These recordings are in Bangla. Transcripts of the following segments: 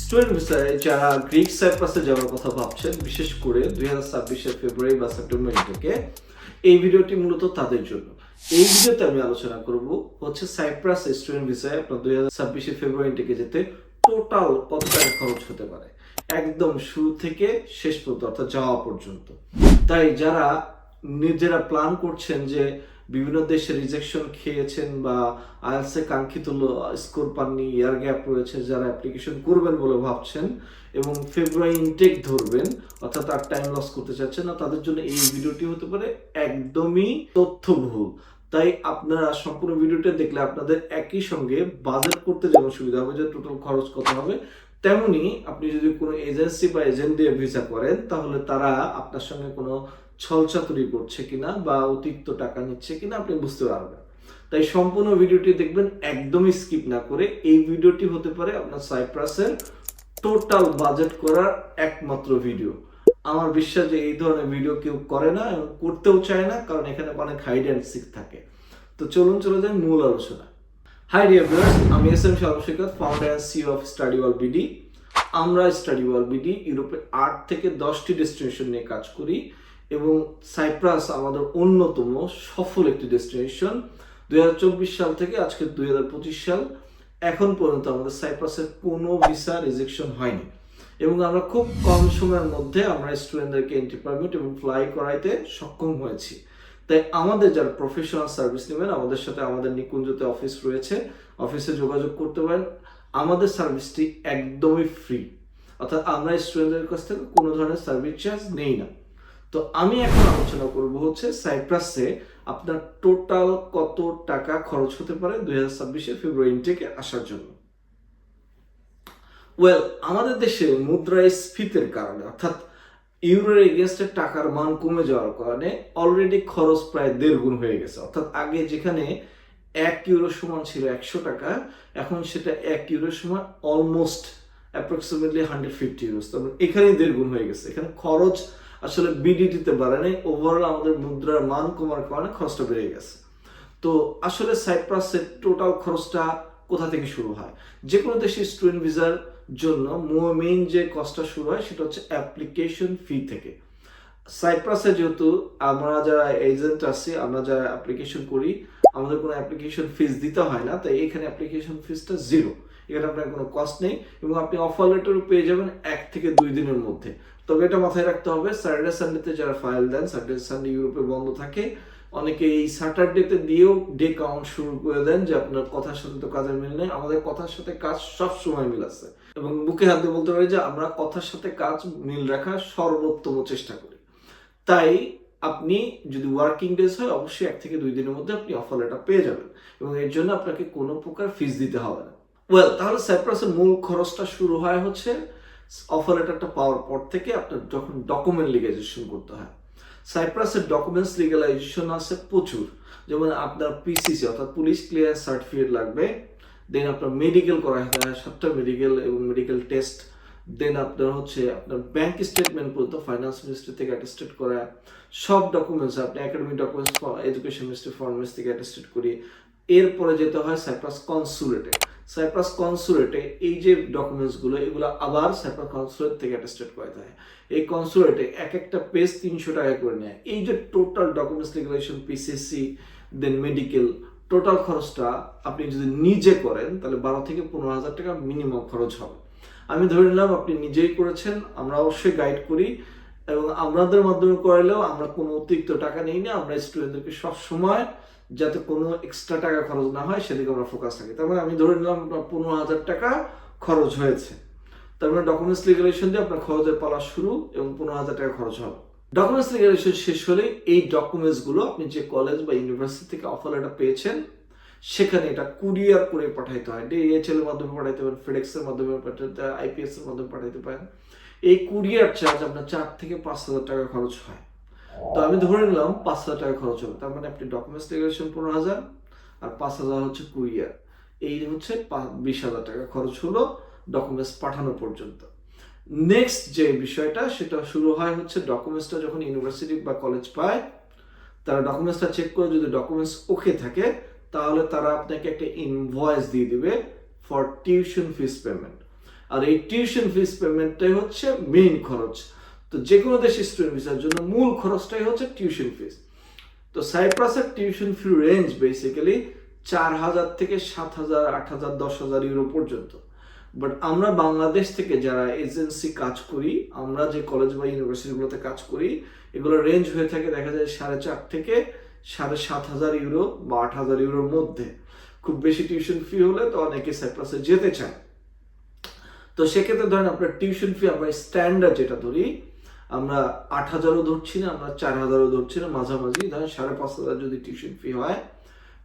স্টুডেন্ট ভিসায় যারা গ্রিক সাইপ্রাসে যাওয়ার কথা ভাবছেন, বিশেষ করে দুই হাজার ছাব্বিশের ফেব্রুয়ারি বা সেপ্টেম্বর থেকে এই ভিডিওটি মূলত তাদের জন্য। এই ভিডিওতে আমি আলোচনা করব হচ্ছে সাইপ্রাস স্টুডেন্ট ভিসায় আপনার দুই হাজার ছাব্বিশের ফেব্রুয়ারি থেকে যেতে টোটাল কত টাকা খরচ হতে পারে? একদম শুরু থেকে শেষ পর্যন্ত, অর্থাৎ যাওয়া পর্যন্ত। তাই যারা নিজেরা প্ল্যান করছেন যে বিভিন্ন দেশে রিজেকশন খেয়েছেন বা আইএলসে কাঙ্ক্ষিত স্কোর পাননি ইয়ার গ্যাপ রয়েছে, যারা অ্যাপ্লিকেশন করবেন বলে ভাবছেন এবং ফেব্রুয়ারি ইনটেক ধরবেন, অর্থাৎ আর টাইম লস করতে চাচ্ছেন না, তাদের জন্য এই ভিডিওটি হতে পারে একদমই তথ্যবহুল। তাই আপনারা সম্পূর্ণ ভিডিওটা দেখলে আপনাদের একই সঙ্গে বাজেট করতে যেমন সুবিধা হবে, যে টোটাল খরচ কত হবে, তেমনি আপনি যদি কোনো এজেন্সি বা এজেন্ট দিয়ে ভিসা করেন, তাহলে তারা আপনার সঙ্গে কোনো ছলচাতুরি করছে কিনা বা অতিরিক্ত টাকা নিচ্ছে কিনা আপনি বুঝতে পারবেন। তাই সম্পূর্ণ ভিডিওটি দেখবেন, একদমই স্কিপ না করে এই ভিডিওটি হতে পারে আপনার সাইপ্রাসের টোটাল বাজেট করার একমাত্র ভিডিও। আমার বিশ্বাস যে এই ধরনের ভিডিও কেউ করে না এবং করতেও চায় না, কারণ এখানে অনেক হাইড অ্যান্ড সিক থাকে। তো চলুন, চলে যাই মূল আলোচনা হাই ডিয়ার আমি S M Sarbashekhar founder and CEO of Study Wall BD আমরা স্টাডি ওয়াল বিডি ইউরোপে আট থেকে দশটি ডেস্টিনেশন নিয়ে কাজ করি। এবং সাইপ্রাস আমাদের অন্যতম সফল একটি ডেস্টিনেশন। দুই হাজার চব্বিশ সাল থেকে আজকে দু হাজার পঁচিশ সাল, এখন পর্যন্ত আমাদের সাইপ্রাসের কোনো ভিসা রিজেকশন হয়নি। এবং আমরা খুব কম সময়ের মধ্যে আমরা স্টুডেন্টদেরকে এন্ট্রি পারমিট এবং ফ্লাই করাইতে সক্ষম হয়েছি। তাই আমাদের যারা প্রফেশনাল সার্ভিস নেবেন, আমাদের সাথে আমাদের নিকুঞ্জতে অফিস রয়েছে। অফিসে যোগাযোগ করতে পারেন। আমাদের সার্ভিসটি একদমই ফ্রি অর্থাৎ আমরা স্টুডেন্টদের কাছ থেকে কোনো ধরনের সার্ভিস চার্জ নেই না। তো আমি এখন আলোচনা করব হচ্ছে সাইপ্রাসে আপনার টোটাল কত টাকা খরচ হতে পারে দুই হাজার ছাব্বিশে ফেব্রুয়ারি থেকে আসার জন্য? ওয়েল আমাদের দেশে মুদ্রাস্ফীতির কারণে, অর্থাৎ ইউরোর এগেনস্টে টাকার মান কমে যাওয়ার কারণে অলরেডি খরচ প্রায় দেড় গুণ হয়ে গেছে। অর্থাৎ আগে যেখানে এক ইউরো সমান ছিল একশো টাকা, এখন সেটা এক ইউরো সমান almost approximately hundred fifty euros তারপর এখানেই দেড় গুণ হয়ে গেছে। এখানে খরচ আসলে বাড়ে নাই ওভারঅল আমাদের মুদ্রার মান কমার কারণে খরচটা বেড়ে গেছে। তো আসলে সাইপ্রাসের টোটাল খরচটা কোথা থেকে শুরু হয়? যে কোনো দেশে স্টুডেন্ট ভিসার জন্য মেইন যে কস্টটা শুরু হয়, সেটা হচ্ছে অ্যাপ্লিকেশন ফি থেকে। সাইপ্রাসে যেহেতু আমরা যারা এজেন্ট আছি, আমরা যারা অ্যাপ্লিকেশন করি, আমাদের কোনো অ্যাপ্লিকেশন ফিস দিতে হয় না, তাই এখানে অ্যাপ্লিকেশন ফিসটা জিরো এখানে আপনার কোনো কস্ট নেই এবং আপনি অফার লেটারও পেয়ে যাবেন এক থেকে দুই দিনের মধ্যে। তবে এটা মাথায় রাখতে হবে স্যাটারডে সানডেতে যারা ফাইল দেন স্যাটারডে সানডে ইউরোপে বন্ধ থাকে। অনেকে এই স্যাটারডেতে দিয়েও ডে কাউন্ট শুরু করে দেন যে আপনার কথার সাথে তো কাজের মিল নেই। আমাদের কথার সাথে কাজ সব সময় মিল আছে। এবং বুকে হাত বলতে পারি যে আমরা কথার সাথে কাজ মিল রাখার সর্বোত্তম চেষ্টা করি। তাই আপনি যদি ওয়ার্কিং ডেজ হয়, অবশ্যই এক থেকে দুই দিনের মধ্যে আপনি অফার লেটার পেয়ে যাবেন। এবং এর জন্য আপনাকে কোনো প্রকার ফিস দিতে হবে না। ওয়েল তাহলে সাইপ্রাসের মূল খরচটা শুরু হয় হচ্ছে অফার লেটারটা পাওয়ার পর থেকে আপনার যখন ডকুমেন্ট লিগাইজেশন করতে হয় সাইপ্রাসের ডকুমেন্টস লিগালাইজেশন আছে প্রচুর। যেমন আপনার পিসিসি অর্থাৎ পুলিশ ক্লিয়ার সার্টিফিকেট লাগবে দেন আপনার মেডিকেল করা হয়, সাতটা মেডিকেল এবং মেডিকেল টেস্ট দেন আপনার হচ্ছে আপনার ব্যাংক স্টেটমেন্ট পর্যন্ত ফাইন্যান্স মিনিস্ট্রি থেকে অ্যাটেস্টেড করা সব ডকুমেন্টস আপনি academic documents education ministry foreign থেকে অ্যাটেস্টেড করি এরপরে যেতে হয় সাইপ্রাস কনসুলেটে সাইপ্রাস কনসুলেটে এই যে ডকুমেন্টসগুলো এগুলো আবার সাইপ্রাস কনসুলেট থেকে অ্যাটেস্টেড করাতে হয়। এই কনসুলেটে এক একটা পেজ তিনশো টাকা করে নেয়। এই যে total documents regulation PCC then medical total খরচটা আপনি যদি নিজে করেন, তাহলে বারো থেকে পনেরো হাজার টাকা মিনিমাম খরচ হবে। আমি ধরে নিলাম, আপনি নিজেই করেছেন, আমরা অবশ্যই গাইড করি। এবং আমাদের মাধ্যমে করালেও আমরা কোনো অতিরিক্ত টাকা নেই না, আমরা স্টুডেন্টদেরকে সব সময় যাতে কোনো এক্সট্রা টাকা খরচ না হয়, সেদিকে আমরা ফোকাস থাকি। তার মানে আমি ধরে নিলাম পনেরো হাজার টাকা খরচ হয়েছে। তার মানে ডকুমেন্টস লিগালেশন দিয়ে আপনার খরচের পালা শুরু এবং পনেরো হাজার টাকা খরচ হবে। ডকুমেন্টস লিগালেশন শেষ হলে এই ডকুমেন্টসগুলো আপনি যে কলেজ বা ইউনিভার্সিটি থেকে অফার লেটার পেয়েছেন, সেখানে এটা কুরিয়ার করে পাঠাইতে হয়। ডিএইচএল এর মাধ্যমে পাঠাইতে পারেন ফেডেক্স এর মাধ্যমে পাঠাইতে হয় আইপিএস এর মাধ্যমে পাঠাইতে পারেন। এই কুরিয়ার চার্জ আপনার চার থেকে পাঁচ হাজার টাকা খরচ হয়। তো আমি ধরে নিলাম পাঁচ হাজার টাকা খরচ হবে, তার মানে আপনি ডকুমেন্টস লিগালেশন পনেরো হাজার, আর পাঁচ হাজার হচ্ছে কুরিয়ার। এই হচ্ছে বিশ হাজার টাকা খরচ হলো ডকুমেন্টস পাঠানো পর্যন্ত। নেক্সট যে বিষয়টা, সেটা শুরু হয় হচ্ছে ডকুমেন্টসটা যখন ইউনিভার্সিটি বা কলেজ পায়, তারা ডকুমেন্টসটা চেক করে যদি ডকুমেন্টস ওকে থাকে, তাহলে তারা আপনাকে একটা ইনভয়েস দিয়ে দিবে ফর টিউশন ফিস পেমেন্ট আর এই টিউশন ফিস পেমেন্টটাই হচ্ছে মেইন খরচ। তো যে কোনো দেশে স্টুডেন্ট ভিসার জন্য মূল খরচটাই হচ্ছে টিউশন ফিস তো সাইপ্রাসের টিউশন ফি রেঞ্জ বেসিক্যালি চার হাজার থেকে সাত হাজার, আট হাজার, দশ হাজার ইউরো পর্যন্ত। বাট আমরা বাংলাদেশ থেকে যারা এজেন্সি কাজ করি, আমরা যে কলেজ বা ইউনিভার্সিটিগুলোতে কাজ করি, এগুলো রেঞ্জ হয়ে থাকে দেখা যায় সাড়ে চার থেকে সাড়ে সাত হাজার ইউরো বা আট হাজার ইউরোর মধ্যে। খুব বেশি টিউশন ফি হলে তো অনেকে সাইপ্রাসে যেতে চায়। তো সেক্ষেত্রে ধরেন আপনার টিউশন ফি আমরা স্ট্যান্ডার্ড যেটা ধরি, আমরা আট হাজারও ধরছি না, আমরা চার হাজারও ধরছি না, মাঝামাঝি। ধরেন সাড়ে পাঁচ হাজার যদি টিউশন ফি হয়,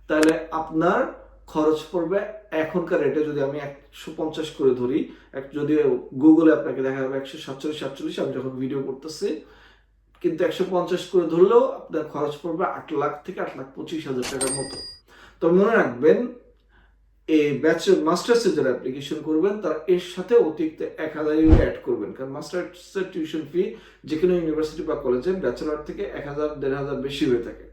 তাহলে আপনার খরচ পড়বে এখনকার রেটে যদি আমি একশো পঞ্চাশ করে ধরি, এক- যদি গুগলে আপনাকে দেখা যাবে একশো সাতচল্লিশ সাতচল্লিশ, আমি যখন ভিডিও করতেছি, কিন্তু একশো পঞ্চাশ করে ধরলেও আপনার খরচ পড়বে আট লাখ থেকে আট লাখ পঁচিশ হাজার টাকার মতো। তো মনে রাখবেন এই ব্যাচেলর মাস্টার্সের যারা অ্যাপ্লিকেশন করবেন, তারা এর সাথে অতিরিক্ত এক হাজার ইউরো অ্যাড করবেন। কারণ মাস্টার্সের টিউশন ফি যে কোনো ইউনিভার্সিটি বা কলেজে ব্যাচেলর থেকে এক হাজার, দেড় হাজার বেশি হয়ে থাকে।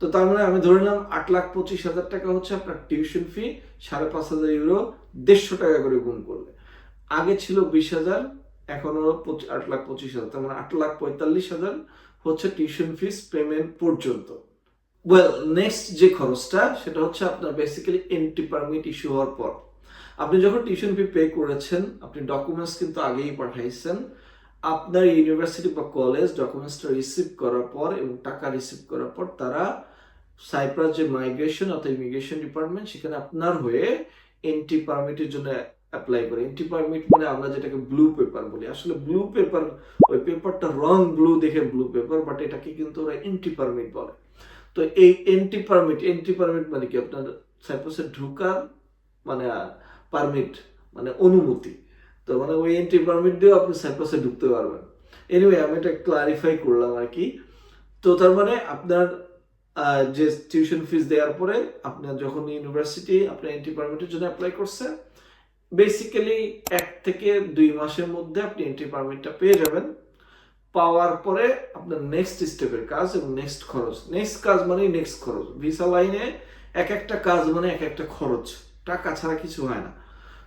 তো তার মানে আমি ধরে নিলাম আট লাখ পঁচিশ হাজার টাকা হচ্ছে আপনার টিউশন ফি সাড়ে পাঁচ হাজার ইউরো দেড়শো টাকা করে গুণ করলে। আগে ছিল বিশ হাজার, এখন হলো পঁচি- আট লাখ পঁচিশ হাজার। তার মানে আট লাখ পঁয়তাল্লিশ হাজার হচ্ছে টিউশন ফিস পেমেন্ট পর্যন্ত। ওয়েল নেক্সট যে খরচটা, সেটা হচ্ছে আপনার বেসিক্যালি এন্ট্রি পারমিট ইস্যু হওয়ার পর। আপনি যখন টিউশন ফি পে করেছেন, আপনি ডকুমেন্টস কিন্তু আগেই পাঠাইছেন। আপনার ইউনিভার্সিটি বা কলেজ ডকুমেন্টসটা রিসিভ করার পর এবং টাকা রিসিভ করার পর তারা সাইপ্রাস যে মাইগ্রেশন অর্থাৎ ইমিগ্রেশন ডিপার্টমেন্ট সেখানে আপনার হয়ে এন্ট্রি পারমিটের জন্য অ্যাপ্লাই করে। এন্ট্রি পারমিট মানে আমরা যেটাকে ব্লু পেপার বলি। আসলে ব্লু পেপার ওই পেপারটা রং ব্লু দেখে ব্লু পেপার বাট এটাকে কিন্তু ওরা এন্ট্রি পারমিট বলে। তো এই এন্ট্রি পারমিট এন্ট্রি পারমিট মানে কি? আপনার সাইপ্রাসে ঢুকার মানে পারমিট মানে অনুমতি। তো মানে ওই এন্ট্রি পারমিট দিয়েও আপনি সাইপ্রাসে ঢুকতে পারবেন। এনিওয়ে আমি এটা ক্লারিফাই করলাম আর কি। তো তার মানে আপনার যে টিউশন ফিস দেওয়ার পরে আপনার যখন ইউনিভার্সিটি আপনার এন্ট্রি পারমিটের জন্য অ্যাপ্লাই করছে বেসিক্যালি এক থেকে দুই মাসের মধ্যে আপনি এন্ট্রি পারমিটটা পেয়ে যাবেন। পাওয়ার পরে আপনার নেক্সট স্টেপের কাজ এবং নেক্সট খরচ। নেক্সট কাজ মানে নেক্সট খরচ। ভিসা লাইনে এক একটা কাজ মানে এক একটা খরচ। টাকা ছাড়া কিছু হয় না।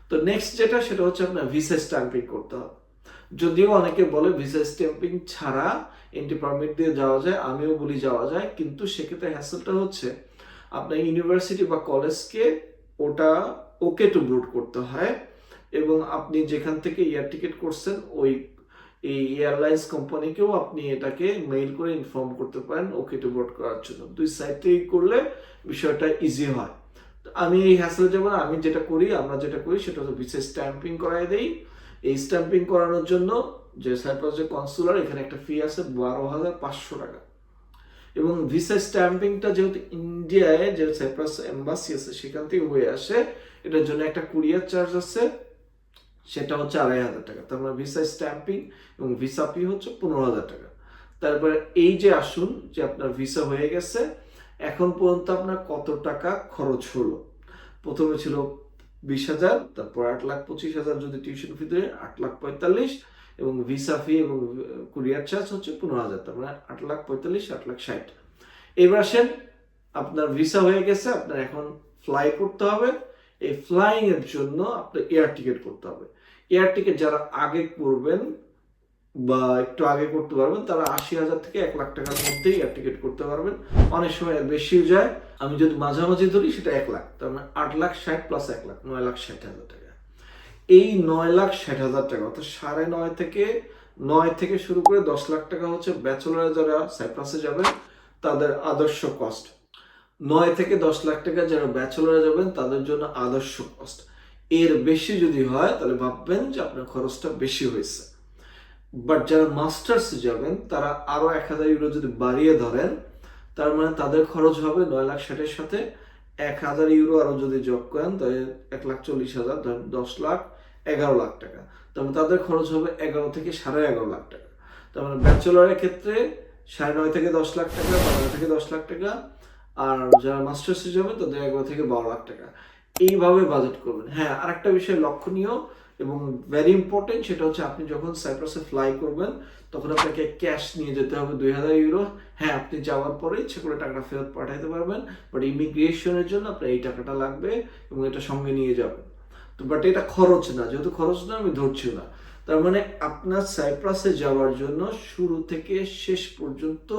তো নেক্সট যেটা, সেটা হচ্ছে আপনার ভিসা স্ট্যাম্পিং করতে হবে। যদিও অনেকে বলে ভিসা স্ট্যাম্পিং ছাড়া এন্ট্রি পারমিট দিয়ে যাওয়া যায়, আমিও বলি যাওয়া যায়, কিন্তু সেক্ষেত্রে হ্যাসেলটা হচ্ছে আপনার ইউনিভার্সিটি বা কলেজকে ওটা ওকে টু বুট করতে হয় এবং আপনি যেখান থেকে এয়ার টিকিট করছেন, ওই এই এয়ারলাইন্স কোম্পানিকেও আপনি এটাকে মেইল করে ইনফর্ম করতে পারেন ওকে টু বোর্ড করার জন্য। দুই সাইড থেকে করলে বিষয়টা ইজি হয়। আমি এই হ্যাসেল যেমন আমি যেটা করি, আমরা যেটা করি, সেটা হচ্ছে বিশেষ স্ট্যাম্পিং করাই দেই। এই স্ট্যাম্পিং করানোর জন্য যে সাইপ্রাস যে কনসুলার এখানে একটা ফি আছে বারো হাজার পাঁচশো টাকা। এবং ভিসা স্ট্যাম্পিংটা যেহেতু ইন্ডিয়ায় যে সাইপ্রাস এম্বাসি আছে, সেখান থেকে হয়ে আসে, এটার জন্য একটা কুরিয়ার চার্জ আছে। সেটা হচ্ছে আড়াই হাজার টাকা। তার মানে ভিসা স্ট্যাম্পিং এবং ভিসা ফি হচ্ছে পনেরো হাজার টাকা। তারপরে এই যে আসুন যে আপনার ভিসা হয়ে গেছে, এখন পর্যন্ত আপনার কত টাকা খরচ হলো? প্রথমে ছিল বিশ হাজার, তারপর আট লাখ পঁচিশ হাজার যদি টিউশন ফি দেয়, আট লাখ পঁয়তাল্লিশ এবং ভিসা ফি এবং কুরিয়ার চার্জ হচ্ছে পনেরো হাজার, তার মানে আট লাখ পঁয়তাল্লিশ, আট লাখ ষাট। এবার আসেন, আপনার ভিসা হয়ে গেছে, আপনার এখন ফ্লাই করতে হবে। এই ফ্লাইং এর জন্য আপনার এয়ার টিকিট করতে হবে। এয়ার টিকিট যারা আগে করবেন বা একটু আগে করতে পারবেন, তারা আশি হাজার থেকে এক লাখ টাকার মধ্যেই এয়ার টিকিট করতে পারবেন। অনেক সময় বেশিও যায়। আমি যদি মাঝামাঝি ধরি, সেটা এক লাখ। তার মানে আট লাখ ষাট প্লাস এক লাখ, নয় লাখ ষাট হাজার টাকা। এই নয় লাখ ষাট হাজার টাকা, অর্থাৎ সাড়ে নয় থেকে নয় থেকে শুরু করে দশ লাখ টাকা হচ্ছে ব্যাচেলরে যারা সাইপ্রাসে যাবেন, তাদের আদর্শ কস্ট নয় থেকে দশ লাখ টাকা যারা ব্যাচেলরে যাবেন, তাদের জন্য আদর্শ কস্ট এর বেশি যদি হয়, তাহলে ভাববেন যে আপনার খরচটা বেশি হয়েছে। বাট যারা মাস্টার্স যাবেন, তারা আরও এক হাজার ইউরো যদি বাড়িয়ে ধরেন, তার মানে তাদের খরচ হবে নয় লাখ ষাটের সাথে। এক হাজার ইউরো আরও যদি যোগ করেন, তাহলে এক লাখ চল্লিশ হাজার, ধরেন দশ লাখ, এগারো লাখ টাকা। তার মানে তাদের খরচ হবে এগারো থেকে সাড়ে এগারো লাখ টাকা। তার মানে ব্যাচেলরের ক্ষেত্রে সাড়ে নয় থেকে দশ লাখ টাকা, বারো থেকে দশ লাখ টাকা আর যারা মাস্টার্সে যাবে তাদের এগারো থেকে বারো লাখ টাকা। এইভাবে বাজেট করবেন। হ্যাঁ আরেকটা বিষয় লক্ষণীয় এবং ভেরি ইম্পর্টেন্ট সেটা হচ্ছে আপনি যখন সাইপ্রাসে ফ্লাই করবেন, তখন আপনাকে ক্যাশ নিয়ে যেতে হবে দুই হাজার ইউরো হ্যাঁ আপনি যাওয়ার পরে ইচ্ছে করে টাকাটা ফেরত পাঠাইতে পারবেন বাট ইমিগ্রেশনের জন্য আপনার এই টাকাটা লাগবে এবং এটা সঙ্গে নিয়ে যাবেন। তো বাট এটা খরচ না, যেহেতু খরচ না, আমি ধরছি না। তার মানে আপনার সাইপ্রাসে যাওয়ার জন্য শুরু থেকে শেষ পর্যন্ত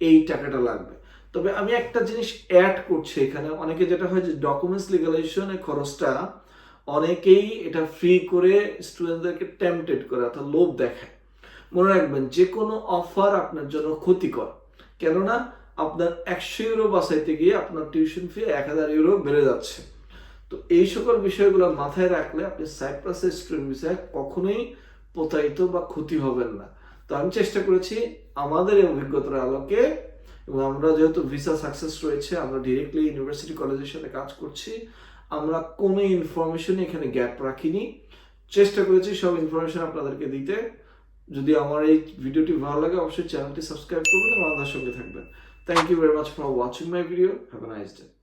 এই টাকাটা লাগবে। তবে আমি একটা জিনিস অ্যাড করছি এখানে। অনেকে যেটা হয় যে ডকুমেন্টস লিগালাইজেশনের খরচটা অনেকেই এটা ফ্রি করে স্টুডেন্টদেরকে টেম্পটেড করে অর্থাৎ লোভ দেখায়। মনে রাখবেন যে কোনো অফার আপনার জন্য ক্ষতিকর। কেননা, আপনার একশো ইউরো বাঁচাইতে গিয়ে আপনার টিউশন ফি এক হাজার ইউরো বেড়ে যাচ্ছে। তো এই সকল বিষয়গুলো মাথায় রাখলে আপনি সাইপ্রাসের স্টুডেন্ট বিষয়ে কখনোই প্রতারিত বা ক্ষতি হবেন না। তো আমি চেষ্টা করেছি আমাদের এই অভিজ্ঞতার আলোকে এবং আমরা যেহেতু ভিসা সাকসেস রয়েছে, আমরা ডিরেক্টলি ইউনিভার্সিটি কলেজের সাথে কাজ করছি, আমরা কোনো ইনফরমেশনই এখানে গ্যাপ রাখিনি। চেষ্টা করেছি সব ইনফরমেশন আপনাদেরকে দিতে। যদি আমার এই ভিডিওটি ভালো লাগে, অবশ্যই চ্যানেলটি সাবস্ক্রাইব করবেন এবং আমাদের সঙ্গে থাকবেন। Thank you very much for watching my video have a nice day